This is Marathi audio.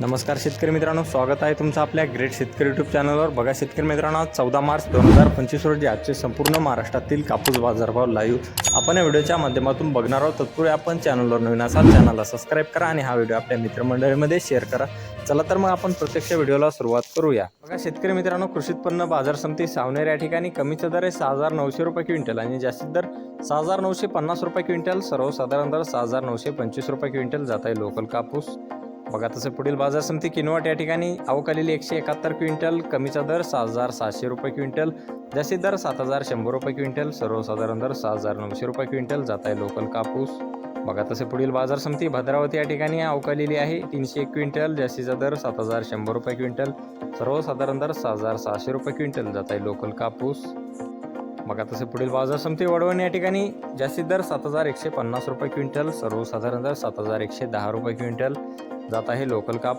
नमस्कार शेतकरी मित्रांनो स्वागत आहे तुमचं आपल्या ग्रेट शेतकरी यूट्यूब चॅनलवर बघा शेतकरी मित्रांनो चौदा मार्च दोन हजार पंचवीस रोजी आजचे संपूर्ण महाराष्ट्रातील कापूस बाजारभाव लाईव्ह आपण या व्हिडिओच्या माध्यमातून बघणार आहोत. तत्पूर्वी आपण चॅनलवर नवीन असाल चॅनलला सबस्क्राईब करा आणि हा व्हिडिओ आपल्या मित्रमंडळीमध्ये शेअर करा. चला तर मग आपण प्रत्यक्ष व्हिडिओला सुरुवात करूया. बघा शेतकरी मित्रांनो कृषी उत्पन्न बाजार समिती सावनेर या ठिकाणी कमीचा दर आहे सहा हजार नऊशे रुपये क्विंटल आणि जास्तीत दर सहा हजार नऊशे पन्नास रुपये क्विंटल. सर्वसाधारण दर सहा हजार नऊशे पंचवीस रुपये क्विंटल जात आहे लोकल कापूस. बघा तसं पुढील बाजार समिती किनवट या ठिकाणी अवकालेली एकशे एकाहत्तर क्विंटल कमीचा दर सात हजार सहाशे रुपये क्विंटल जास्तीत दर सात हजार शंभर रुपये क्विंटल सर्वसाधारण दर सात हजार नऊशे रुपये क्विंटल जात आहे लोकल कापूस. बघा तसे पुढील बाजार समिती भद्रावती या ठिकाणी अवकालेली आहे तीनशे एक क्विंटल जास्तीचा दर सात हजार शंभर रुपये क्विंटल सर्वसाधारण दर सात हजार सहाशे रुपये क्विंटल जात आहे लोकल कापूस. बघा तसे पुढील बाजार समिती वडवण या ठिकाणी जास्तीत दर सात हजार एकशे पन्नास रुपये क्विंटल सर्वसाधारण दर सात हजार एकशे दहा रुपये क्विंटल जात आहे लोकल कापूस.